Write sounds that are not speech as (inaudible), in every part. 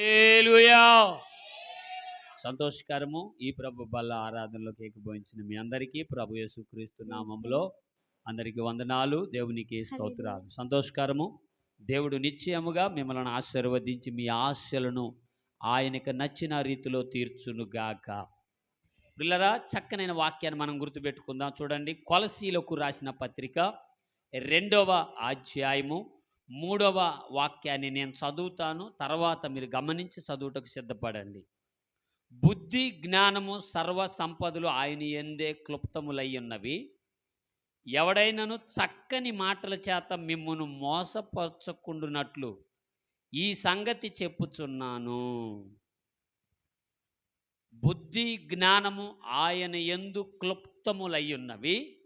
హల్లెలూయా. సంతోషకరము. ఈ ప్రభు బల్ల ఆరాధనలోకి ఏకీభవించిన మీ అందరికీ ప్రభు యేసుక్రీస్తు నామంలో అందరికీ వందనాలు దేవునికి స్తోత్రాలు. సంతోషకరము. దేవుడు నిశ్చయముగా మిమ్మల్ని ఆశీర్వదించి మీ ఆశలను ఆయనకు నచ్చిన రీతిలో తీర్చునుగాక పిల్లరా చక్కనైన వాక్యాన్ని మనం గుర్తుపెట్టుకుందాం. చూడండి కొలసీలకు రాసిన పత్రిక రెండవ అధ్యాయము మూడవ వాక్యాన్ని నేను చదువుతాను. తర్వాత మీరు గమనించి చదువుటకు సిద్ధపడండి. బుద్ధి జ్ఞానము సర్వ సంపదలు ఆయన ఎందే క్లుప్తములై ఉన్నవి ఎవడైనను చక్కని మాటల చేత మిమ్మును మోసపరచకుండునట్లు ఈ సంగతి చెప్పుచున్నాను. బుద్ధి జ్ఞానము ఆయన ఎందు క్లుప్తములై ఉన్నవి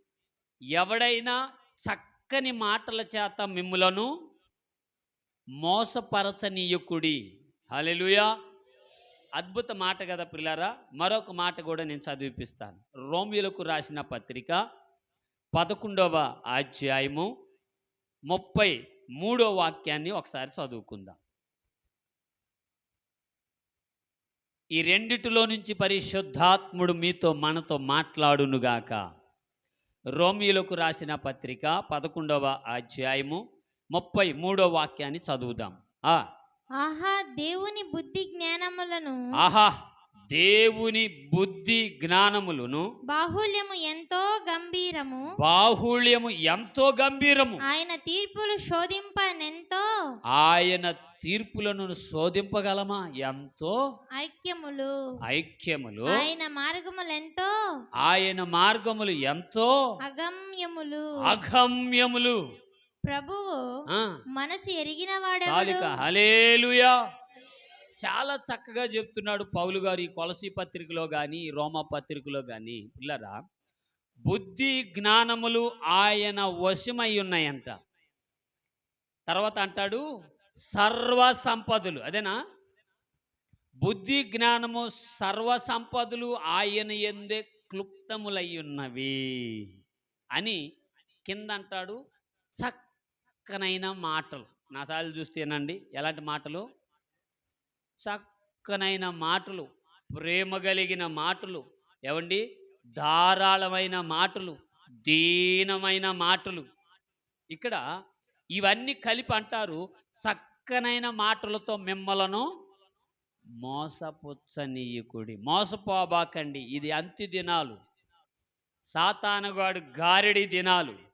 ఎవడైనా చక్కని మాటల చేత మిమ్ములను మోసపరచనీయకుడి. హలెలుయా అద్భుత మాట కదా పిల్లారా. మరొక మాట కూడా నేను చదివిపిస్తాను. రోమిలకు రాసిన పత్రిక పదకొండవ అధ్యాయము ముప్పై మూడో వాక్యాన్ని ఒకసారి చదువుకుందాం. ఈ రెండిటిలో నుంచి పరిశుద్ధాత్ముడు మీతో మనతో మాట్లాడునుగాక. రోమిలకు రాసిన పత్రిక పదకొండవ అధ్యాయము ముప్పై మూడో వాక్యాన్ని చదువుదాం. ఆ. ఆహా దేవుని బుద్ధి జ్ఞానములను. ఆహా దేవుని బుద్ధి జ్ఞానములను. బాహుల్యము ఎంతో గంభీరము. బాహుళ్యము ఎంతో గంభీరము. ఆయన తీర్పులు శోధింపనెంతో. ఆయన తీర్పులను శోధింపగలమా? ఎంతో ఐక్యములు. ఐక్యములు. ఆయన మార్గములెంతో. ఆయన మార్గములు ఎంతో అగమ్యములు. అగమ్యములు. ప్రభువు ఆ, మనసు ఎరిగిన హలేలుయా చాలా చక్కగా చెప్తున్నాడు పౌలు గారు ఈ కొలసి పత్రికలో కానీ రోమా పత్రికలో కానీ పిల్లరా బుద్ధి జ్ఞానములు ఆయన వశమై ఉన్నాయంట. తర్వాత అంటాడు సర్వ సంపదలు. అదేనా? బుద్ధి జ్ఞానము సర్వ సంపదలు ఆయన ఎందే క్లుప్తములై ఉన్నవి అని కింద అంటాడు చక్కనైన మాటలు. నా సార్లు చూస్తేనండి ఎలాంటి మాటలు? చక్కనైన మాటలు. ప్రేమ కలిగిన మాటలు. ఏమండి ధారాళమైన మాటలు. దీనమైన మాటలు. ఇక్కడ ఇవన్నీ కలిపి అంటారు. చక్కనైన మాటలతో మిమ్మలను మోసపుచ్చనీయకుడి. మోసపోబాకండి. ఇది అంత్య దినాలు సాతానగాడు గారిడి దినాలు.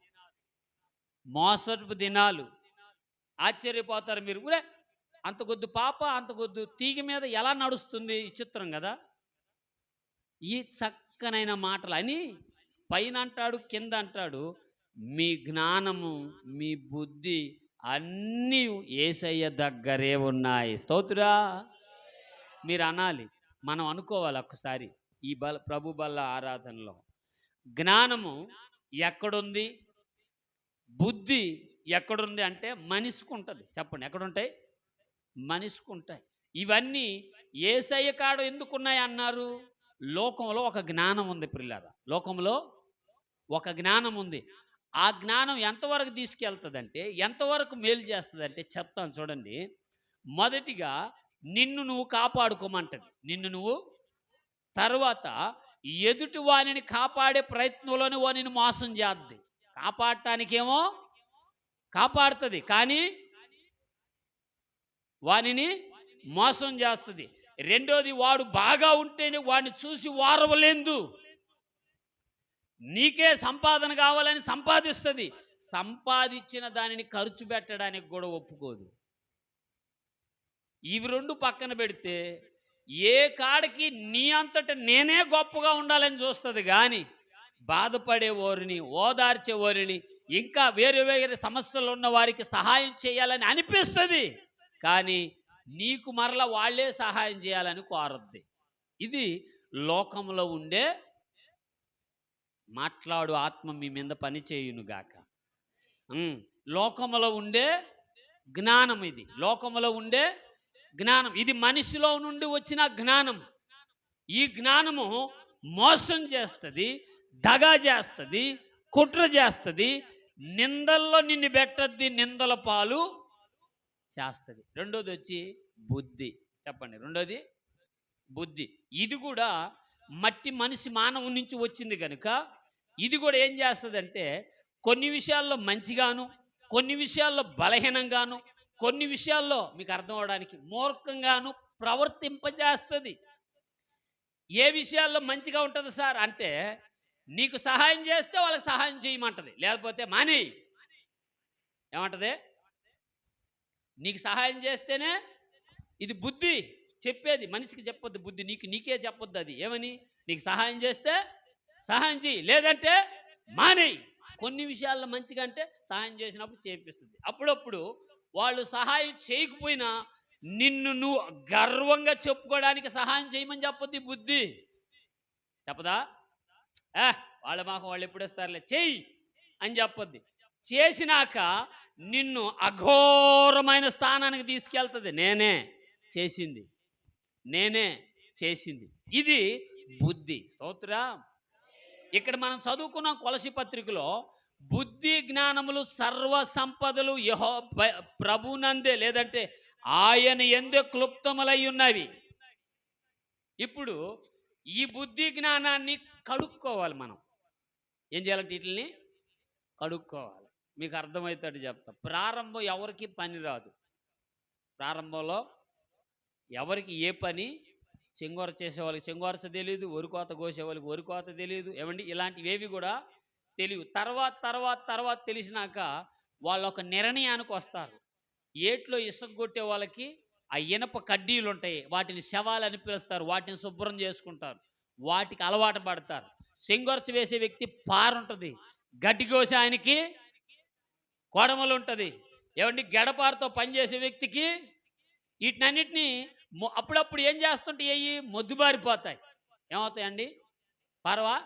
మోసపు దినాలు. ఆశ్చర్యపోతారు మీరు. ఊరే అంత కొద్ది పాప అంత కొద్ది తీగ మీద ఎలా నడుస్తుంది చిత్రం కదా? ఈ చక్కనైన మాటలు అని పైన అంటాడు కింద అంటాడు మీ జ్ఞానము మీ బుద్ధి అన్నీ ఏసయ్య దగ్గరే ఉన్నాయి. స్తోత్రురా మీరు అనాలి. మనం అనుకోవాలి ఒక్కసారి ఈ బల ప్రభు బల్ల ఆరాధనలో. జ్ఞానము ఎక్కడుంది? బుద్ధి ఎక్కడుంది అంటే మనిషికి ఉంటుంది చెప్పండి ఎక్కడుంటాయి? మనిషికి ఉంటాయి ఇవన్నీ ఏసయ్య కాడ ఎందుకున్నాయి అన్నారు? లోకంలో ఒక జ్ఞానం ఉంది పిల్లరా లోకంలో ఒక జ్ఞానం ఉంది. ఆ జ్ఞానం ఎంతవరకు తీసుకెళ్తుందంటే ఎంతవరకు మేలు చేస్తుందంటే చెప్తాను చూడండి. మొదటిగా నిన్ను నువ్వు కాపాడుకోమంటది. నిన్ను నువ్వు తర్వాత ఎదుటి వారిని కాపాడే ప్రయత్నంలోనే వానిని మోసం చేద్ది. కాపాడటానికేమో కాపాడుతుంది కానీ వానిని మోసం చేస్తుంది. రెండోది వాడు బాగా ఉంటేనే వాడిని చూసి వారవలేదు. నీకే సంపాదన కావాలని సంపాదిస్తుంది. సంపాదించిన దానిని ఖర్చు పెట్టడానికి కూడా ఒప్పుకోదు. ఇవి రెండు పక్కన పెడితే ఏ కాడికి నీ అంతట నేనే గొప్పగా ఉండాలని చూస్తుంది కానీ బాధపడే వారిని ఓదార్చే వారిని ఇంకా వేరే వేరే సమస్యలు ఉన్న వారికి సహాయం చేయాలని అనిపిస్తుంది. కానీ నీకు మరల వాళ్ళే సహాయం చేయాలని కోరద్ది. ఇది లోకంలో ఉండే మాట్లాడు ఆత్మ మీ మీద పని చేయునుగాక ఉమ్, లోకములో ఉండే జ్ఞానం ఇది. లోకములో ఉండే జ్ఞానం. ఇది మనిషిలో నుండి వచ్చిన జ్ఞానం. ఈ జ్ఞానము మోసం చేస్తుంది. దగా చేస్తుంది కుట్ర చేస్తుంది నిందల్లో నిన్ను పెట్టద్ది నిందల పాలు చేస్తుంది. రెండోది వచ్చి బుద్ధి. చెప్పండి రెండోది బుద్ధి. ఇది కూడా మట్టి మనిషి మానవు నుంచి వచ్చింది కనుక ఇది కూడా ఏం చేస్తుందంటే కొన్ని విషయాల్లో మంచిగాను కొన్ని విషయాల్లో బలహీనంగాను కొన్ని విషయాల్లో మీకు అర్థం అవడానికి మూర్ఖంగాను ప్రవర్తింపజేస్తుంది. ఏ విషయాల్లో మంచిగా ఉంటుంది సార్ అంటే నీకు సహాయం చేస్తే వాళ్ళకి సహాయం చేయమంటది. లేకపోతే మాని. ఏమంటది? నీకు సహాయం చేస్తేనే ఇది బుద్ధి. చెప్పేది మనిషికి చెప్పొద్దు బుద్ధి. నీకు నీకే చెప్పొద్దు అది. ఏమని? నీకు సహాయం చేస్తే సహాయం చేయి లేదంటే మానేయి కొన్ని విషయాల్లో మంచిగా అంటే సహాయం చేసినప్పుడు చేపిస్తుంది. అప్పుడప్పుడు వాళ్ళు సహాయం చేయకపోయినా నిన్ను నువ్వు గర్వంగా చెప్పుకోవడానికి సహాయం చేయమని చెప్పొద్ది బుద్ధి. చెప్పదా? వాళ్ళ మాకు వాళ్ళు ఎప్పుడు వస్తారులే? చెయ్యి అని చెప్పొద్ది. చేసినాక నిన్ను అఘోరమైన స్థానానికి తీసుకెళ్తుంది. నేనే చేసింది. నేనే చేసింది. ఇది బుద్ధి. స్తోత్ర. ఇక్కడ మనం చదువుకున్న కొలసి పత్రికలో బుద్ధి జ్ఞానములు సర్వ సంపదలు యహో ప్రభునందే లేదంటే ఆయన ఎందే క్లుప్తములై ఉన్నవి. ఇప్పుడు ఈ బుద్ధి జ్ఞానాన్ని కడుక్కోవాలి మనం. ఏం చేయాలంటే వీటిని కడుక్కోవాలి. మీకు అర్థమవుతాడు చెప్తా. ప్రారంభం ఎవరికి పని రాదు. ప్రారంభంలో ఎవరికి ఏ పని? చెంగోర చేసే వాళ్ళకి చెంగోరస తెలియదు ఒరికోత కోసేవాళ్ళకి ఒరికోత తెలియదు ఏమండి? ఇలాంటివేవి కూడా తెలియదు తర్వాత తర్వాత తర్వాత తెలిసినాక వాళ్ళు ఒక నిర్ణయానికి వస్తారు. ఏట్లో ఇసుక కొట్టే వాళ్ళకి ఆ ఇనప కడ్డీలు ఉంటాయి వాటిని శవాలు అని పిలుస్తారు. వాటిని శుభ్రం చేసుకుంటారు. వాటికి అలవాటు పడతారు. సింగర్స్ వేసే వ్యక్తి పార ఉంటుంది గడ్డి కోసే ఆయనకి కొడమలు ఉంటుంది ఏమండి? గడపారతో పనిచేసే వ్యక్తికి వీటినన్నిటినీ అప్పుడప్పుడు ఏం చేస్తుంటే అవి మొద్దుబారిపోతాయి. ఏమవుతాయండి? పర్వా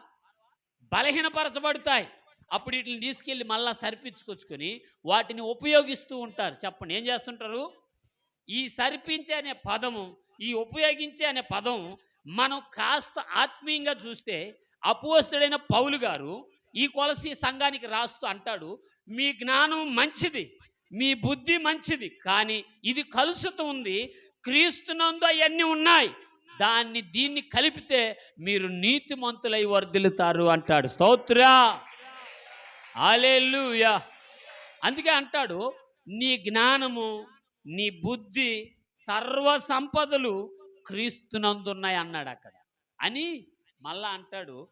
బలహీనపరచబడతాయి. అప్పుడు వీటిని తీసుకెళ్ళి మళ్ళీ సరిపించుకొచ్చుకొని వాటిని ఉపయోగిస్తూ ఉంటారు. చెప్పండి ఏం చేస్తుంటారు? ఈ సరిపించే అనే పదము ఈ ఉపయోగించే అనే పదం మనం కాస్త ఆత్మీయంగా చూస్తే అపోస్తుడైన పౌలు గారు ఈ కొలసి సంఘానికి రాస్తూ అంటాడు మీ జ్ఞానం మంచిది మీ బుద్ధి మంచిది కానీ ఇది కలుషితం ఉంది. క్రీస్తునందు అవన్నీ ఉన్నాయి. దాన్ని దీన్ని కలిపితే మీరు నీతిమంతులై వర్ధిల్లుతారు అంటాడు. స్తోత్రా! ఆలేలుయా అందుకే అంటాడు నీ జ్ఞానము నీ బుద్ధి సర్వ సంపదలు క్రీస్తునందున్నాయి అన్నాడు అక్కడ అని మళ్ళా అంటాడు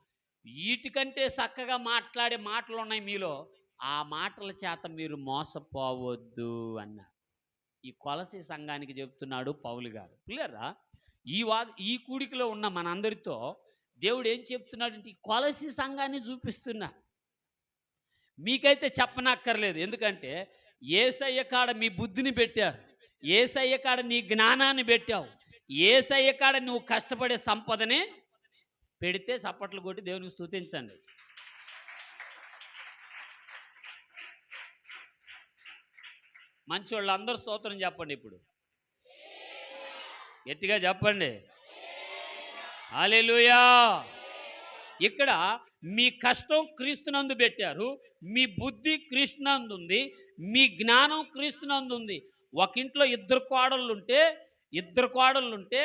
వీటికంటే చక్కగా మాట్లాడే మాటలు ఉన్నాయి మీలో ఆ మాటల చేత మీరు మోసపోవద్దు అన్నారు ఈ కొలసి సంఘానికి చెప్తున్నాడు పౌలు గారు. క్లియరా ఈ వా ఈ కూడికలో ఉన్న మనందరితో దేవుడు ఏం చెప్తున్నాడంటే ఈ కొలసి సంఘాన్ని చూపిస్తున్నా. మీకైతే చెప్పనక్కర్లేదు. ఎందుకంటే ఏసయ్య కాడ మీ బుద్ధిని పెట్టారు. ఏసయ్య కాడ నీ జ్ఞానాన్ని పెట్టావు. ఏసయ్య కాడ నువ్వు కష్టపడే సంపదని పెడితే చప్పట్లు కొట్టి దేవునికి స్థుతించండి మంచి వాళ్ళందరూ స్తోత్రం చెప్పండి ఇప్పుడు. గట్టిగా చెప్పండి. అలెలుయా ఇక్కడ మీ కష్టం క్రీస్తునందు పెట్టారు మీ బుద్ధి క్రీస్తునందు ఉంది మీ జ్ఞానం క్రీస్తునందు ఉంది ఒక ఇంట్లో ఇద్దరు కోడళ్ళు ఉంటే ఇద్దరు కోడళ్ళు ఉంటే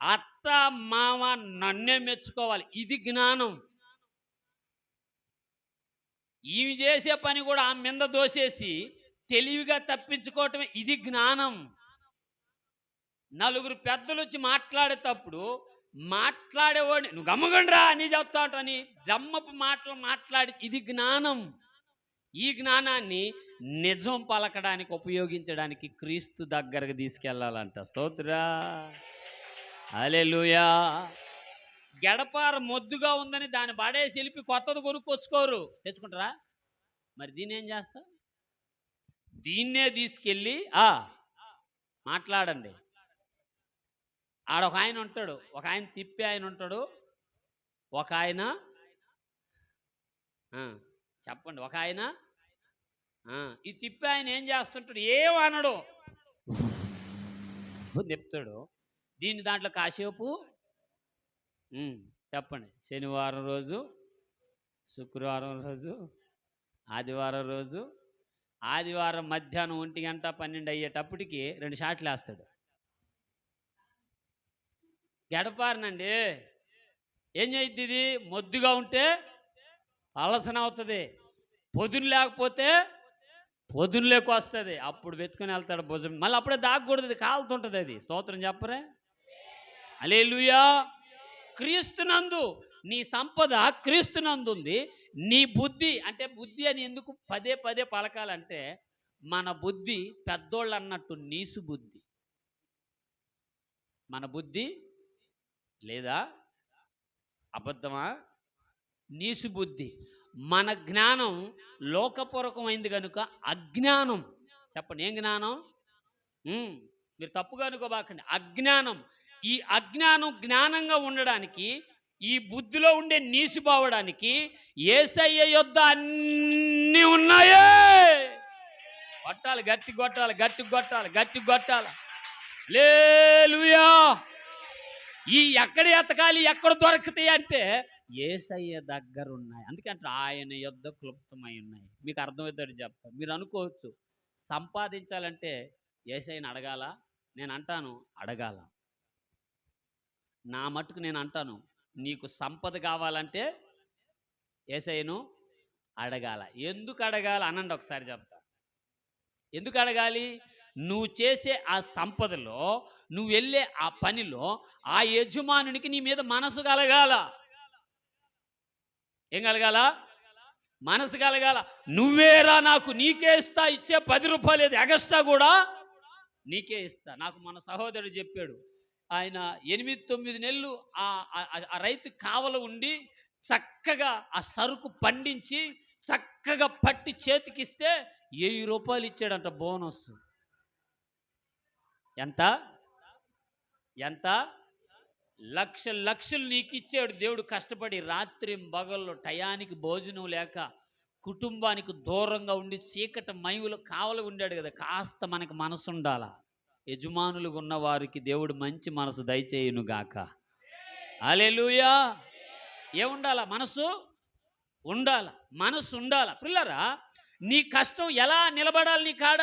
అత్త మామ నన్నే మెచ్చుకోవాలి. ఇది జ్ఞానం. ఈమె చేసే పని కూడా ఆమె మీద దోసేసి తెలివిగా తప్పించుకోవటమే ఇది జ్ఞానం. నలుగురు పెద్దలు వచ్చి మాట్లాడేటప్పుడు మాట్లాడేవాడిని నువ్వు గమ్మగుండ్రా అని చెప్తా ఉంటాని జమ్మపు మాటలు మాట్లాడి ఇది జ్ఞానం. ఈ జ్ఞానాన్ని నిజం పలకడానికి ఉపయోగించడానికి క్రీస్తు దగ్గరకు తీసుకెళ్ళాలంట. స్తోత్రా. అలెలుయా గడపార మొద్దుగా ఉందని దాని పడేసి వెళ్ళి కొత్తది కొనుక్కొచ్చుకోరు. తెచ్చుకుంటారా? మరి దీన్ని ఏం చేస్తా దీన్నే తీసుకెళ్ళి ఆ మాట్లాడండి. ఆడ ఒక ఆయన ఉంటాడు. ఒక ఆయన తిప్పి ఆయన ఉంటాడు. ఒక ఆయన చెప్పండి. ఒక ఆయన ఈ తిప్పి ఆయన ఏం చేస్తుంటాడు? ఏం అనడు. (laughs) చెప్తాడు? దీన్ని దాంట్లో కాసేపు. చెప్పండి. శనివారం రోజు శుక్రవారం రోజు ఆదివారం రోజు ఆదివారం మధ్యాహ్నం ఒంటి గంట పన్నెండు అయ్యేటప్పటికి రెండు షాట్లు వేస్తాడు. గడపారనండి. ఏం చేయిద్ది ఇది? మొద్దుగా ఉంటే అలసన అవుతుంది. పొదును లేకపోతే పొదుల్లోకి వస్తుంది. అప్పుడు వెతుకుని వెళ్తాడు భుజం. మళ్ళీ అప్పుడే దాగకూడదు. అది కాలుతుంటుంది అది. స్తోత్రం చెప్పరే? అలే లూయా క్రీస్తునందు నీ సంపద క్రీస్తునందు ఉంది నీ బుద్ధి అంటే బుద్ధి అని ఎందుకు పదే పదే పలకాలంటే మన బుద్ధి పెద్దోళ్ళు అన్నట్టు నీసు బుద్ధి. మన బుద్ధి లేదా అబద్ధమా? నీసు బుద్ధి. మన జ్ఞానం లోకపూర్వకమైంది కనుక అజ్ఞానం. చెప్పండి ఏం జ్ఞానం? మీరు తప్పుగా అనుకోబాకండి. అజ్ఞానం. ఈ అజ్ఞానం జ్ఞానంగా ఉండడానికి ఈ బుద్ధిలో ఉండే నీసిపోవడానికి ఏసయ్య యొద్ద అన్నీ ఉన్నాయే. కొట్టాలి గట్టి కొట్టాలి గట్టి కొట్టాలి గట్టి కొట్టాలి. లేలుయా ఈ ఎక్కడ ఎతకాలి ఎక్కడ దొరుకుతాయి అంటే ఏసయ్య దగ్గర ఉన్నాయి అందుకంటే ఆయన యొద్ద క్లుప్తమై ఉన్నాయి. మీకు అర్థమవుతాడు చెప్తా. మీరు అనుకోవచ్చు సంపాదించాలంటే ఏసైని అడగాల? నేను అంటాను అడగాల. నా మట్టుకు నేను అంటాను నీకు సంపద కావాలంటే ఏసైను అడగాల. ఎందుకు అడగాల అనండి ఒకసారి చెప్తా. ఎందుకు అడగాలి? నువ్వు చేసే ఆ సంపదలో నువ్వు వెళ్ళే ఆ పనిలో ఆ యజమానునికి నీ మీద మనసు కలగాల. ఏం కలగాల? మనసు కలగాల. నువ్వేరా నాకు నీకే ఇస్తా ఇచ్చే పది రూపాయలు ఏది ఎగస్ట్రా కూడా? నీకే ఇస్తా. నాకు మన సహోదరుడు చెప్పాడు. ఆయన ఎనిమిది తొమ్మిది నెలలు ఆ రైతు కావలు ఉండి చక్కగా ఆ సరుకు పండించి చక్కగా పట్టి చేతికిస్తే వెయ్యి రూపాయలు ఇచ్చాడంట బోనస్. ఎంత? ఎంత? లక్ష లక్షలు నీకు ఇచ్చాడు దేవుడు కష్టపడి రాత్రి బగల్లో టయానికి భోజనం లేక కుటుంబానికి దూరంగా ఉండి చీకటి మయులు కావలి ఉండాడు కదా కాస్త మనకు మనసు ఉండాలా? యజమానులుగా ఉన్న వారికి దేవుడు మంచి మనసు దయచేయును గాక. అలెలుయా ఏముండాలా మనసు? ఉండాల మనసు ఉండాల. పిల్లరా నీ కష్టం ఎలా నిలబడాలి నీ కాడ?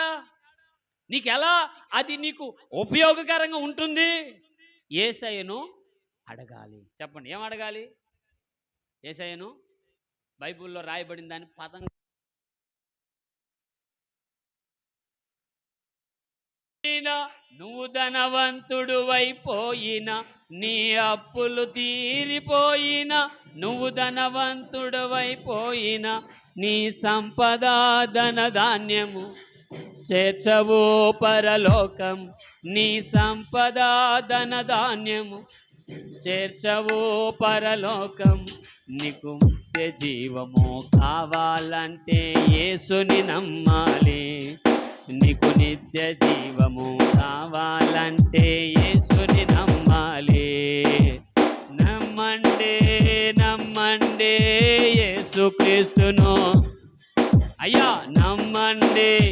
నీకు ఎలా అది నీకు ఉపయోగకరంగా ఉంటుంది? ఏసయ్యను అడగాలి. చెప్పండి. ఏం అడగాలి? ఏసయ్యను బైబిల్లో రాయబడిన దాని పదం నువ్వు ధనవంతుడు అయిపోయిన నీ అప్పులు తీరిపోయిన నువ్వు ధనవంతుడు అయిపోయిన నీ సంపద ధన ధాన్యము చేర్చవు పరలోకం నీ సంపద ధన ధాన్యము చేర్చవు పరలోకం నీకు జీవము కావాలంటే యేసుని నమ్మాలి. నీకు నిత్య జీవము కావాలంటే యేసుని నమ్మాలి. నమ్మండే నమ్మండే యేసుక్రీస్తును. అయ్యా నమ్మండే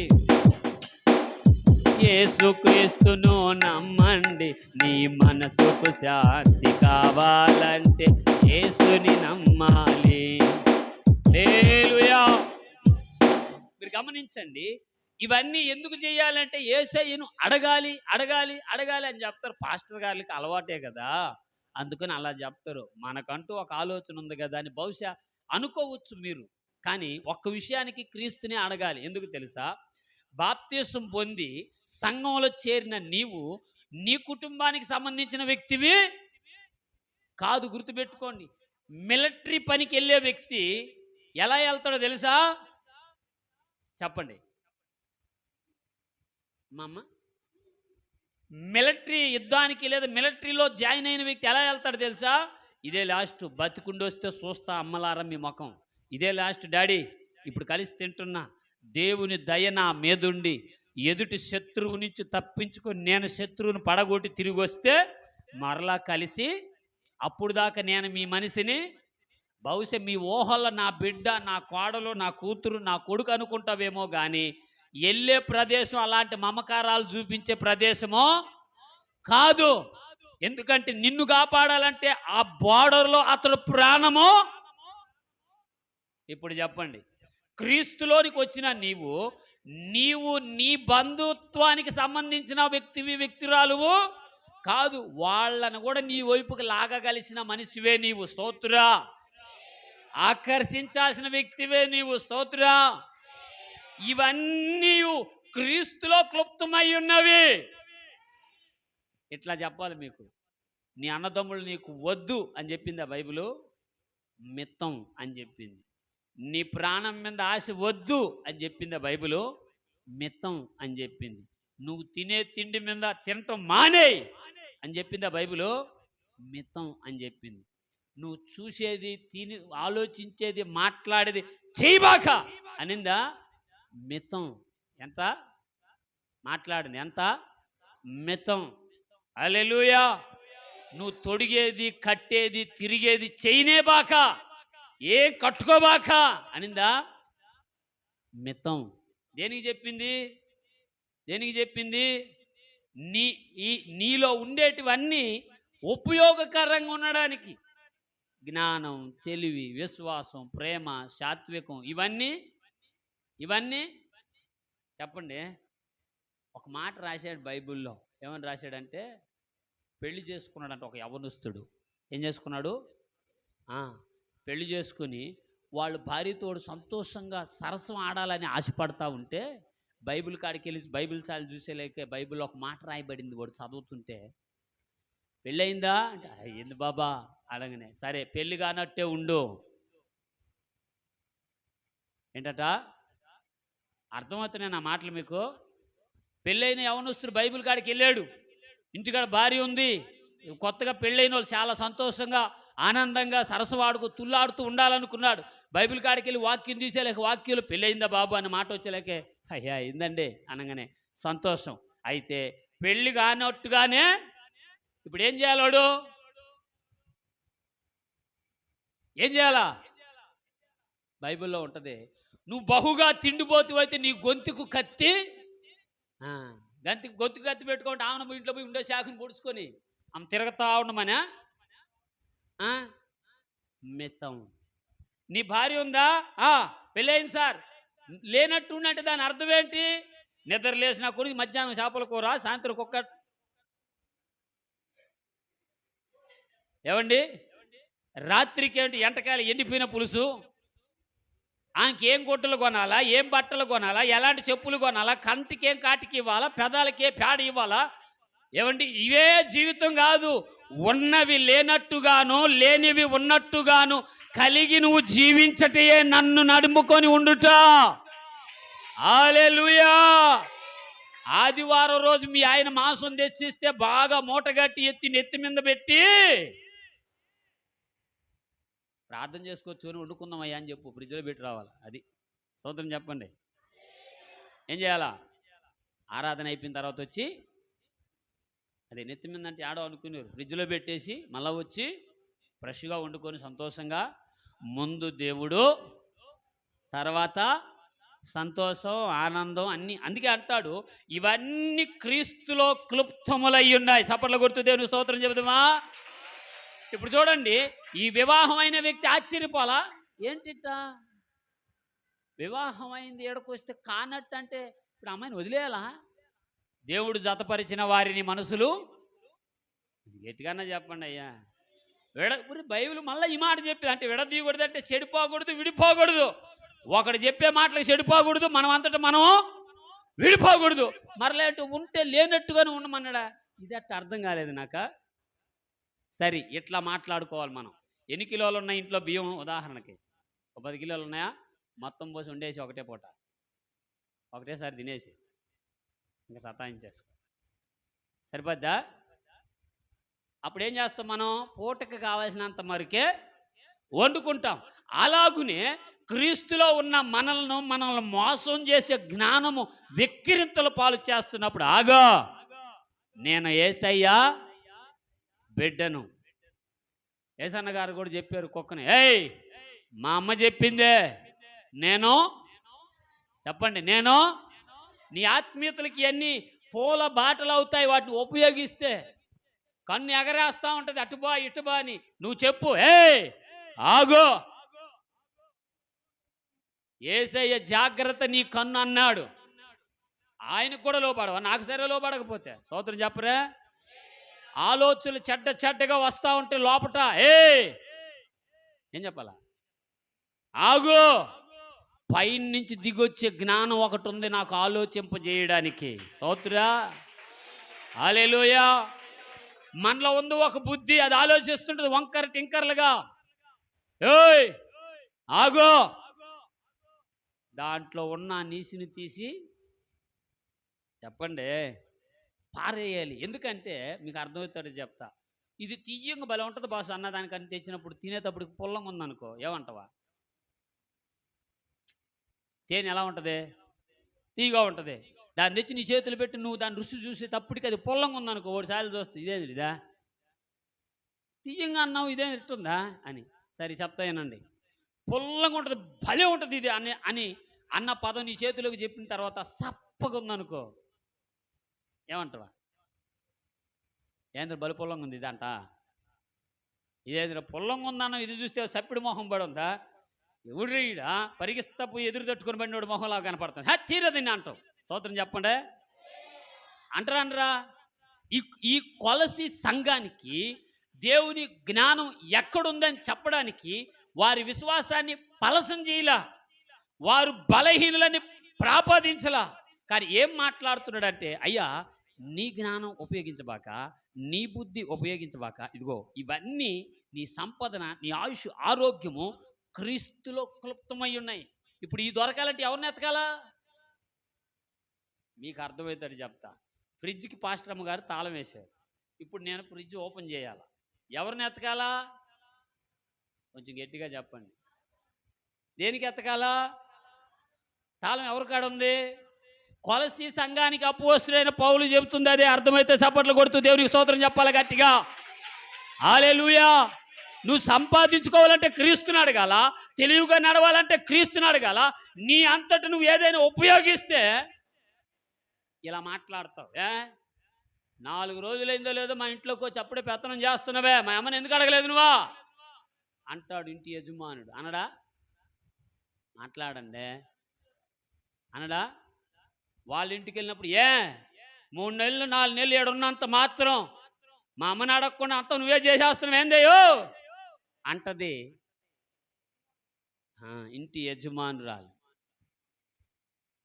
యేసుక్రీస్తును నమ్మండి. నీ మనసుకు శాంతి కావాలంటే యేసుని నమ్మాలి. మీరు గమనించండి ఇవన్నీ ఎందుకు చేయాలంటే ఏసయ్యను అడగాలి అడగాలి అడగాలి అని చెప్తారు. పాస్టర్ గారికి అలవాటే కదా. అందుకని అలా చెప్తారు. మనకంటూ ఒక ఆలోచన ఉంది కదా అని బహుశా అనుకోవచ్చు మీరు. కానీ ఒక్క విషయానికి క్రీస్తునే అడగాలి. ఎందుకు తెలుసా? బాప్తీసం పొంది సంఘంలో చేరిన నీవు నీ కుటుంబానికి సంబంధించిన వ్యక్తివి కాదు గుర్తుపెట్టుకోండి. మిలిటరీ పనికి వెళ్ళే వ్యక్తి ఎలా వెళ్తాడో తెలుసా? చెప్పండి. మా అమ్మ మిలిటరీ యుద్ధానికి లేదా మిలిటరీలో జాయిన్ అయిన వ్యక్తి ఎలా వెళ్తాడు తెలుసా? ఇదే లాస్ట్ బతికుండొస్తే చూస్తా అమ్మలారా మీ ముఖం. ఇదే లాస్ట్ డాడీ ఇప్పుడు కలిసి తింటున్నా. దేవుని దయ నా మీదుండి ఎదుటి శత్రువు నుంచి తప్పించుకొని నేను శత్రువుని పడగొట్టి తిరిగి వస్తే మరలా కలిసి అప్పుడు దాకా నేను మీ మనిషిని బహుశా మీ ఊహల్లో నా బిడ్డ నా కోడలు నా కూతురు నా కొడుకు అనుకుంటావేమో కానీ వెళ్ళే ప్రదేశం అలాంటి మమకారాలు చూపించే ప్రదేశమో కాదు. ఎందుకంటే నిన్ను కాపాడాలంటే ఆ బార్డర్లో అతడు ప్రాణము. ఇప్పుడు చెప్పండి. క్రీస్తులోనికి వచ్చిన నీవు నీవు నీ బంధుత్వానికి సంబంధించిన వ్యక్తివి వ్యక్తిరాలువు కాదు. వాళ్ళను కూడా నీ వైపుకి లాగగలిసిన మనిషివే నీవు. స్తోత్రురా ఆకర్షించాల్సిన వ్యక్తివే నీవు. స్తోత్రురా ఇవన్నీ క్రీస్తులో క్లుప్తమై ఉన్నవి. ఇట్లా చెప్పాలి మీకు? నీ అన్నదమ్ములు నీకు వద్దు అని చెప్పింది ఆ బైబిలు? మిత్తం అని చెప్పింది. నీ ప్రాణం మీద ఆశ వద్దు అని చెప్పింది బైబిల్ మిత్తం అని చెప్పింది. నువ్వు తినే తిండి మీద తినటం మానేయ్ అని చెప్పింది బైబిల్ మితం మిత్తం అని చెప్పింది. నువ్వు చూసేది తిని ఆలోచించేది మాట్లాడేది చేయబాక అనిందా? మితం ఎంత? మాట్లాడింది. ఎంత? మితం అలెలుయా నువ్వు తొడిగేది కట్టేది తిరిగేది చేయనే బాక ఏం కట్టుకోబాక అనిందా? మితం. దేనికి చెప్పింది? దేనికి చెప్పింది? నీ ఈ నీలో ఉండేటివన్నీ ఉపయోగకరంగా ఉండడానికి. జ్ఞానం తెలివి విశ్వాసం ప్రేమ సాత్వికం ఇవన్నీ ఇవన్నీ. చెప్పండి. ఒక మాట రాశాడు బైబిల్లో. ఏమని రాశాడంటే పెళ్ళి చేసుకున్నాడంట ఒక యవనస్తుడు. ఏం చేసుకున్నాడు? పెళ్ళి చేసుకుని వాళ్ళు భార్యతోడు సంతోషంగా సరసం ఆడాలని ఆశపడతా ఉంటే బైబిల్ కాడికి వెళ్ళి బైబిల్ చాలు చూసేలేక బైబిల్లో ఒక మాట రాయబడింది వాడు చదువుతుంటే పెళ్ళయిందా? అంటే అయ్యింది బాబా? అలాగనే సరే పెళ్ళి కానట్టే ఉండు. ఏంటట? అర్థమవుతున్నాయి నా మాటలు మీకు? పెళ్ళైన యవనస్తుడు బైబిల్ కాడికి వెళ్ళాడు. ఇంటికాడ భార్య ఉంది. కొత్తగా పెళ్ళైన వాళ్ళు చాలా సంతోషంగా ఆనందంగా సరసవాడుకు తుల్లాడుతూ ఉండాలనుకున్నాడు. బైబిల్ కాడికి వెళ్ళి వాక్యం తీసేలేక వాక్యంలో పెళ్ళయిందా బాబు అని మాట వచ్చేలేకే అయ్యా అయిందండి అనగానే సంతోషం. అయితే పెళ్ళి కానట్టుగానే ఇప్పుడు ఏం చేయాలి వాడు? ఏం చేయాలా? బైబిల్లో ఉంటుంది నువ్వు బహుగా తిండిపోతువైతే అయితే నీ గొంతుకు కత్తి గంతి గొంతు కత్తి పెట్టుకుంటే ఆమెను ఇంట్లో పోయి ఉండే శాఖను పొడుచుకొని ఆమె తిరగతా ఉండమనే? మితం నీ భార్య ఉందా? ఆ, పెళ్ళయింది సార్. లేనట్టు ఉండంటే దాని అర్థం ఏంటి? నిద్ర లేచిన కొడుకు మధ్యాహ్నం చేపల కూర సాయంత్రం కుక్క. ఏమండి? రాత్రికి ఏంటి ఎంటకాయలు ఎండిపోయిన పులుసు? ఆమెకి ఏం గుడ్డలు కొనాలా? ఏం బట్టలు కొనాలా? ఎలాంటి చెప్పులు కొనాలా? కంటికి ఏం కాటికి ఇవ్వాలా? పెదాలకి ఏ పేడ ఇవ్వాలా? ఏమండి? ఇవే జీవితం కాదు. ఉన్నవి లేనట్టుగాను లేనివి ఉన్నట్టుగాను కలిగి నువ్వు జీవించటే నన్ను నడుముకొని ఉండుట. ఆలెలుయా ఆదివారం రోజు మీ ఆయన మాంసం తెచ్చిస్తే బాగా మూటగట్టి ఎత్తి నెత్తి మీద పెట్టి ప్రార్థన చేసుకోవచ్చు అని వండుకుందామయ్యా అని చెప్పు. ఫ్రిడ్జ్లో పెట్టి రావాలి? అది సూత్రం చెప్పండి. ఏం చేయాలా? ఆరాధన అయిపోయిన తర్వాత వచ్చి అది నెత్తి మీద అంటే ఆడో అనుకునేవారు. ఫ్రిడ్జ్లో పెట్టేసి మళ్ళీ వచ్చి ఫ్రెష్గా వండుకొని సంతోషంగా ముందు దేవుడు తర్వాత సంతోషం ఆనందం అన్ని అందుకే అంటాడు ఇవన్నీ క్రీస్తులో క్లుప్తములై ఉన్నాయి. సపట్ల గుర్తు దేవుని స్తోత్రం చెబుదామా? ఇప్పుడు చూడండి ఈ వివాహమైన వ్యక్తి ఆశ్చర్యపోలా ఏంటిట వివాహం అయింది ఏడకొస్తే కానట్టు అంటే ఇప్పుడు అమ్మాయిని వదిలేయాలా? దేవుడు జతపరిచిన వారిని మనసులు. గట్టిగానే చెప్పండి అయ్యా. విడ బైబిల్ మళ్ళీ ఈ మాట చెప్పింది అంటే విడదీయకూడదు అంటే చెడిపోకూడదు విడిపోకూడదు. ఒకడు చెప్పే మాటలకు చెడిపోకూడదు మనం అంతటా మనం విడిపోకూడదు మరలేటు ఉంటే లేనట్టుగానే ఉండమన్నాడా? ఇది అట్ట అర్థం కాలేదు నాకు. సరే ఇట్లా మాట్లాడుకోవాలి మనం. ఎన్ని కిలోలు ఉన్నాయి ఇంట్లో బియ్యం? ఉదాహరణకి. ఒక పది కిలోలు ఉన్నాయా? మొత్తం పోసి ఉండేసి ఒకటే పూట. ఒకటేసారి తినేసి. ఇంకా సతాయించేసుకో. సరిపోద్దా? అప్పుడు ఏం చేస్తాం మనం? పూటకి కావాల్సినంత మరికే వండుకుంటాం. అలాగునే క్రీస్తులో ఉన్న మనల్ని మనల్ని మోసం చేసే జ్ఞానము వెక్కిరింతల పాలు చేస్తున్నప్పుడు ఆగా. నేను ఏసయ్యా బిడ్డను. ఏసన్న గారు కూడా చెప్పారు కుక్కని ఏయ్ మా అమ్మ చెప్పిందే నేను చెప్పండి నేను నీ ఆత్మీయతలకి అన్ని పూల బాటలు అవుతాయి వాటిని ఉపయోగిస్తే. కన్ను ఎగరేస్తా ఉంటుంది అటుబా ఇటుబా అని. నువ్వు చెప్పు ఏ ఆగో. ఏసయ్య జాగ్రత్త నీ కన్ను అన్నాడు. ఆయనకు కూడా లోపడవ? నాకు సరే లోపడకపోతే. సోదరు చెప్పరా? ఆలోచనలు చెడ్డ చెడ్డగా వస్తా ఉంటే లోపట ఏ ఏం చెప్పాలా? ఆగు. పైన నుంచి దిగొచ్చే జ్ఞానం ఒకటి ఉంది నాకు ఆలోచింపజేయడానికి. స్తోత్రా ఆలేలోయా మనలో ఉంది ఒక బుద్ధి అది ఆలోచిస్తుంటుంది వంకర టింకర్లుగా. ఏయ్ ఆగో. దాంట్లో ఉన్న నీసిని తీసి చెప్పండి. పారేయాలి. ఎందుకంటే మీకు అర్థమవుతాడు చెప్తా. ఇది తీయంగా బలం ఉంటుంది బాసు అన్నదానికని తెచ్చినప్పుడు తినేటప్పుడు పుల్లంగా ఉందనుకో ఏమంటావా? తేనె ఎలా ఉంటుంది? తీగా ఉంటుంది. దాన్ని తెచ్చి నీ చేతులు పెట్టి నువ్వు దాన్ని రుచి చూసి తప్పటికి అది పొల్లంగా ఉందనుకో ఒకసారి చూస్తే ఇదే ఇదా తీయంగా అన్నావు ఇదే ఇట్టుందా? అని. సరే చెప్తాయనండి పొల్లంగా ఉంటుంది భలే ఉంటుంది ఇది అని అని అన్న పదం నీ చేతిలోకి చెప్పిన తర్వాత సప్పగా ఉందనుకో. ఏమంటావా? ఏంద్ర బలి పొల్లంగా ఉంది ఇదంట ఇదేంద్ర పొల్లంగా ఉందన్న ఇది చూస్తే సప్పిడి మొహం పడి ఉందా? ఎవడు పరిగిస్తపు ఎదురు తట్టుకొని పడినోడు మొహంలా కనపడుతుంది హే తీరది అంటాం స్తోత్రం చెప్పండి. అంటారా అనరా ఈ ఈ కొలసి సంఘానికి దేవుని జ్ఞానం ఎక్కడుందని చెప్పడానికి వారి విశ్వాసాన్ని పలసం చేయలా. వారు బలహీనులని ప్రాపాదించలా. కానీ ఏం మాట్లాడుతున్నాడంటే అయ్యా నీ జ్ఞానం ఉపయోగించబాక నీ బుద్ధి ఉపయోగించబాక ఇదిగో ఇవన్నీ నీ సంపదన నీ ఆయుష్ ఆరోగ్యము క్రీస్తులో క్లుప్తమై ఉన్నాయి. ఇప్పుడు ఈ దొరకాలంటే ఎవరిని ఎతకాలా? మీకు అర్థమవుతాడు చెప్తా. ఫ్రిడ్జ్కి పాస్టర్ గారు తాళం వేశారు. ఇప్పుడు నేను ఫ్రిడ్జ్ ఓపెన్ చేయాలా? ఎవరిని ఎతకాలా? కొంచెం గట్టిగా చెప్పండి. దేనికి ఎతకాలా? తాళం ఎవరి కాడ ఉంది? కొలసి సంఘానికి అపోస్తుడైన పౌలు చెబుతుంది అదే అర్థమైతే చప్పట్లు కొడుతూ దేవునికి స్తోత్రం చెప్పాలి గట్టిగా? ఆలే లూయా నువ్వు సంపాదించుకోవాలంటే క్రీస్తుని అడగాల తెలివిగా నడవాలంటే క్రీస్తుని అడగాల నీ అంతటి నువ్వు ఏదైనా ఉపయోగిస్తే ఇలా మాట్లాడతావు ఏ? నాలుగు రోజులైందో లేదో మా ఇంట్లోకి వచ్చి అప్పుడే పెత్తనం చేస్తున్నావే మా అమ్మని ఎందుకు అడగలేదు నువ్వా? అంటాడు ఇంటి యజమానుడు అనడా? మాట్లాడండి. అనడా? వాళ్ళ ఇంటికి వెళ్ళినప్పుడు ఏ? మూడు నెలలు నాలుగు నెలలు ఏడున్నంత మాత్రం మా అమ్మని అడగకుండా అంత నువ్వే చేసేస్తున్నావు ఏందయ్యో? అంటది. ఇంటి యజమానురాలు.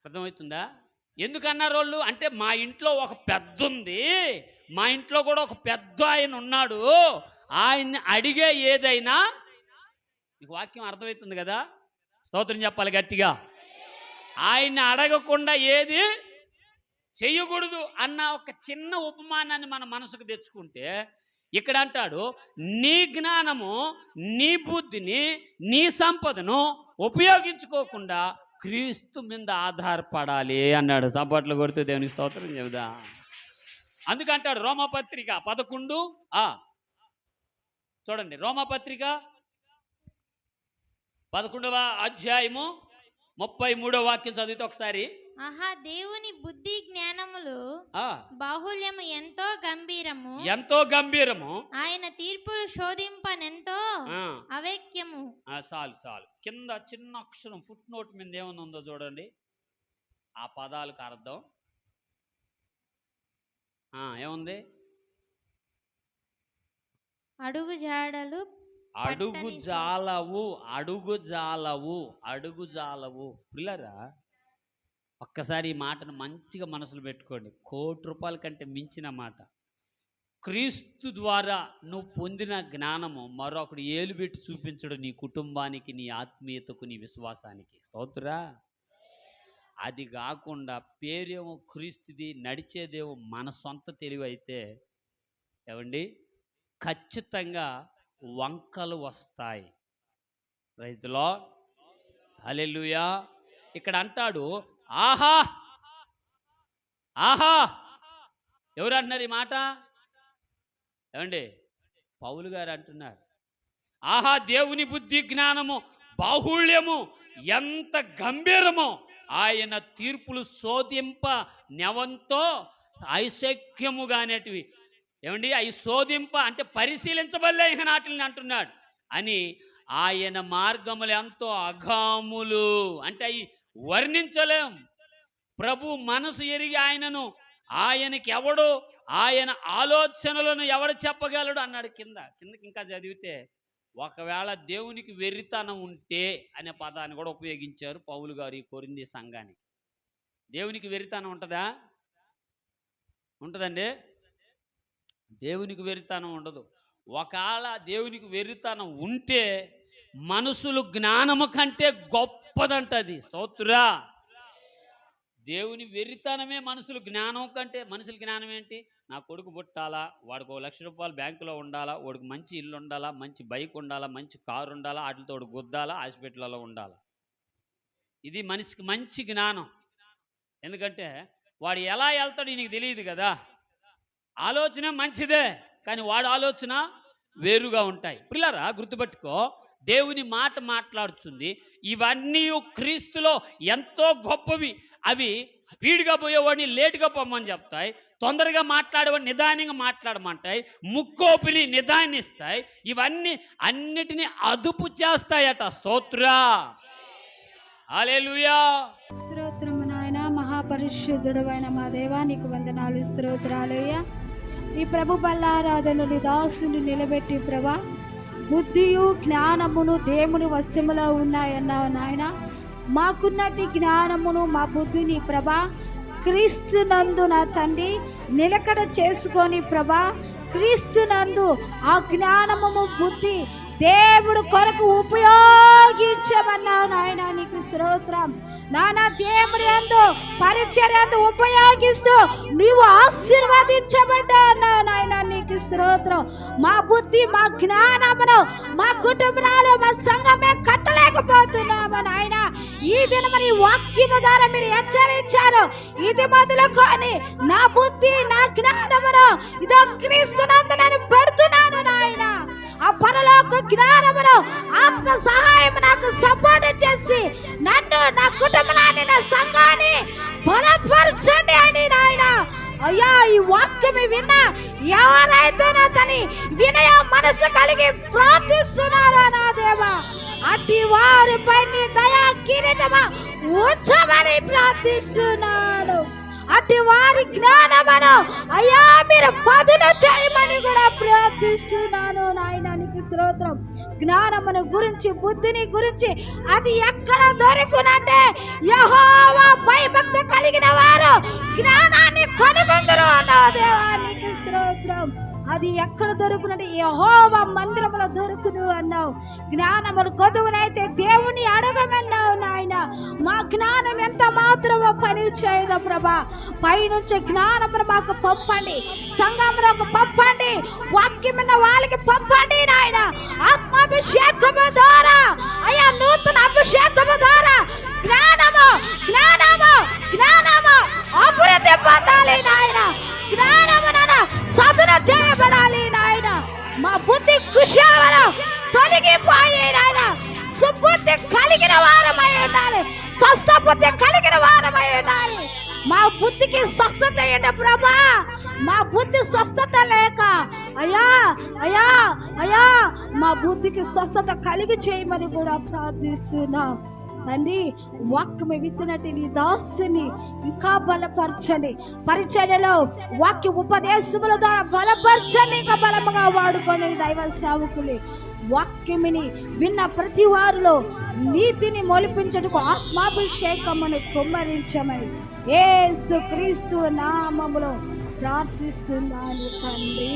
అర్థమవుతుందా? ఎందుకన్నారు వాళ్ళు అంటే మా ఇంట్లో ఒక పెద్ద ఉంది మా ఇంట్లో కూడా ఒక పెద్ద ఆయన ఉన్నాడు. ఆయన్ని అడిగే ఏదైనా మీకు వాక్యం అర్థమవుతుంది కదా? స్తోత్రం చెప్పాలి గట్టిగా. ఆయన్ని అడగకుండా ఏది చేయకూడదు అన్న ఒక చిన్న ఉపమానాన్ని మన మనసుకు తెచ్చుకుంటే ఇక్కడ అంటాడు నీ జ్ఞానము నీ బుద్ధిని నీ సంపదను ఉపయోగించుకోకుండా క్రీస్తు మీద ఆధారపడాలి అన్నాడు. సపట్లు కొడుతూ దేవునికి స్తోత్రం చెబుదా. అందుకంటాడు రోమపత్రిక పదకొండు ఆ చూడండి రోమపత్రిక పదకొండవ అధ్యాయము ముప్పై మూడో వాక్యం చదివితే ఒకసారి ఆహా దేవుని బుద్ధి జ్ఞానములు ఆ. బాహుల్యము ఎంతో గంభీరము. ఎంతో గంభీరము. ఆయన తీర్పులు శోధింపనెంతో అవేక్యము. ఆ, చాలు చాలు. కింద చిన్న అక్షరం ఫుట్ నోట్ మీద ఏమైనా ఉందో చూడండి. ఆ పదాలకు అర్థం. ఆ, ఏముంది? అడుగు జాడలు అడుగు జాలవు అడుగు జాలవు అడుగు జాలవు. పిల్లరా? ఒక్కసారి ఈ మాటను మంచిగా మనసులో పెట్టుకోండి. కోటి రూపాయల కంటే మించిన మాట. క్రీస్తు ద్వారా నువ్వు పొందిన జ్ఞానము మరొకడు ఏలుబెట్టి చూపించడు నీ కుటుంబానికి నీ ఆత్మీయతకు నీ విశ్వాసానికి. స్తోత్రా? అది కాకుండా పేరేమో క్రీస్తుది నడిచేదేమో మన సొంత తెలివి అయితే ఏమండి? ఖచ్చితంగా వంకలు వస్తాయి. రైతులో హలెలుయా ఇక్కడ అంటాడు ఆహా! ఆహా! ఎవరు అంటున్నారు ఈ మాట? ఏమండి? పౌలు గారు అంటున్నారు. ఆహా! దేవుని బుద్ధి జ్ఞానము బాహుళ్యము ఎంత గంభీరమో! ఆయన తీర్పులు శోధింప నెవంతో ఐశక్యముగానేటివి ఏమండి? అవి శోధింప అంటే పరిశీలించబల్లే ఇక నాటిని అంటున్నాడు. అని ఆయన మార్గములు ఎంతో అఘాములు. అంటే అవి వర్ణించలేం. ప్రభు మనసు ఎరిగి ఆయనను ఆయనకి ఎవడు ఆయన ఆలోచనలను ఎవడు చెప్పగలడు అన్నాడు కింద. కిందకి ఇంకా చదివితే ఒకవేళ దేవునికి వెర్రితనం ఉంటే అనే పదాన్ని కూడా ఉపయోగించారు పౌలు గారు ఈ కొరింది సంఘానికి. దేవునికి వెర్రితనం ఉంటుందా? ఉంటుందండి. దేవునికి వెర్రితనం ఉండదు. ఒకవేళ దేవునికి వెర్రితనం ఉంటే మనుషులు జ్ఞానము కంటే గొప్ప గొప్పదంటది. స్తోత్రురా దేవుని వెర్రితనమే మనుషులు జ్ఞానం కంటే మనుషుల జ్ఞానం ఏంటి? నా కొడుకు పుట్టాలా వాడికి ఒక లక్ష రూపాయలు బ్యాంకులో ఉండాలా వాడికి మంచి ఇల్లు ఉండాలా మంచి బైక్ ఉండాలా మంచి కారు ఉండాలా వాటితో గుద్దాలా హాస్పిటల్లో ఉండాలా. ఇది మనిషికి మంచి జ్ఞానం. ఎందుకంటే వాడు ఎలా వెళ్తాడో నీకు తెలియదు కదా. ఆలోచన మంచిదే కానీ వాడు ఆలోచన వేరుగా ఉంటాయి. పిల్లరా గుర్తుపెట్టుకో దేవుని మాట మాట్లాడుతుంది. ఇవన్నీ క్రీస్తులో ఎంతో గొప్పవి. అవి స్పీడ్గా పోయేవాడిని లేటుగా పొమ్మని చెప్తాయి. తొందరగా మాట్లాడేవాడిని నిదానంగా మాట్లాడమంటాయి. ముక్కోపిని నిదానిస్తాయి. ఇవన్నీ అన్నిటినీ అదుపు చేస్తాయట స్తోత్రా. హల్లెలూయా. స్తోత్రము నాయన మహాపరిశుద్ధుడమైన మా దేవా నీకు వందనాలు స్తోత్రాలయ్యా ఈ ప్రభు బల్లారాధనని దాసుని నిలబెట్టి ప్రభా బుద్ధియు జ్ఞానమును దేవుని వశములో ఉన్నాయన్నావు నాయన. మాకున్నటి జ్ఞానమును మా బుద్ధిని ప్రభా క్రీస్తునందు నా తండ్రి నిలకడ చేసుకొని ప్రభా క్రీస్తునందు ఆ జ్ఞానము బుద్ధి దేవుడు కొరకు ఉపయోగించమన్నావు నాయన నీకు స్తోత్రం. నానా దేవుడి ఎందు పరిచర్యందు ఉపయోగిస్తూ నీవు ఆశీర్వదించబడ్డా అన్నావు నాయన నీకు స్తోత్రం. మా బుద్ధి మా జ్ఞానమును మా కుటుంబాలు మా సంఘమే కట్టలేకపోతున్నాము నాయన. ఈ దినమని వాక్యము ద్వారా మీరు హెచ్చరించారు. ఇది మొదలుకొని నా బుద్ధి నా జ్ఞానమును ఇదో క్రీస్తునందు నేను పెడుతున్నాను నాయన. ఆ పరలోక జ్ఞానమును ఆత్మ సహాయం నాకు సపోర్ట్ చేసి నన్ను నా కుటుంబాన్ని నా సంఘాన్ని బలపరచండి అని నాయన. అయ్యా ఈ వాక్యం విన్న ఎవరైతే తని వినయ మనసు కలిగి ప్రార్థిస్తున్నారో నా దేవా అట్టి వారిపై దయా కిరీటమా ఉంచమని ప్రార్థిస్తున్నాడు. అట్టి వారి జ్ఞానమును. అయ్యా మీరు పదును చేయమని కూడా ప్రార్థిస్తున్నాను నాయన నీకు స్తోత్రం. జ్ఞానమును గురించి బుద్ధిని గురించి అది ఎక్కడ దొరుకునంటే యహోవా భయభక్తి కలిగిన వారు జ్ఞానాన్ని కనుగొందరు అన్నా దేవా నీకు స్తోత్రం. అది ఎక్కడ దొరుకునంటే యెహోవా మందిరములో దొరుకును అన్నావు. జ్ఞానమును కొదువునైతే దేవుని అడగమన్నావు నాయన. మా జ్ఞానం ఎంత మాత్రమో పని చేయదు ప్రభా. పైనుంచి జ్ఞానమును మాకు పంపండి. సంఘములకు పంపండి. వాక్యమైన వాళ్ళకి పంపండి నాయన. ఆత్మాభిషేకము ద్వారా. అయ్యా నూతన అభిషేకము ద్వారా. జ్ఞానము జ్ఞానము జ్ఞానము. అభివృద్ధి పొందాలి నాయన. జ్ఞానము చేయబడాలి నాయన. మా బుద్ధి కుశాలను తొలగిపోయి నాయన. సుబుద్ధి కలిగిన వారమై ఉండాలి. స్వస్థ బుద్ధి కలిగిన వారమై ఉండాలి. మా బుద్ధికి స్వస్థత ఏంటి ప్రభా? మా బుద్ధి స్వస్థత లేక అయ్యా అయ్యా అయ్యా మా బుద్ధికి స్వస్థత కలిగి చేయమని కూడా ప్రార్థిస్తున్నాం. తండ్రి వాక్యం విత్తినట్టు నీ దాసుని ఇంకా బలపరచండి పరిచర్యలో వాక్య ఉపదేశముల ద్వారా బలపరచండి ఇంకా బలముగా వాడుకొని దైవ సేవకులు. వాక్యమిని విన్న ప్రతి వారిలో నీతిని మొలిపించటకు ఆత్మాభిషేకమును కుమ్మరించమని ఏసు క్రీస్తు నామములో ప్రార్థిస్తున్నాను తండ్రి.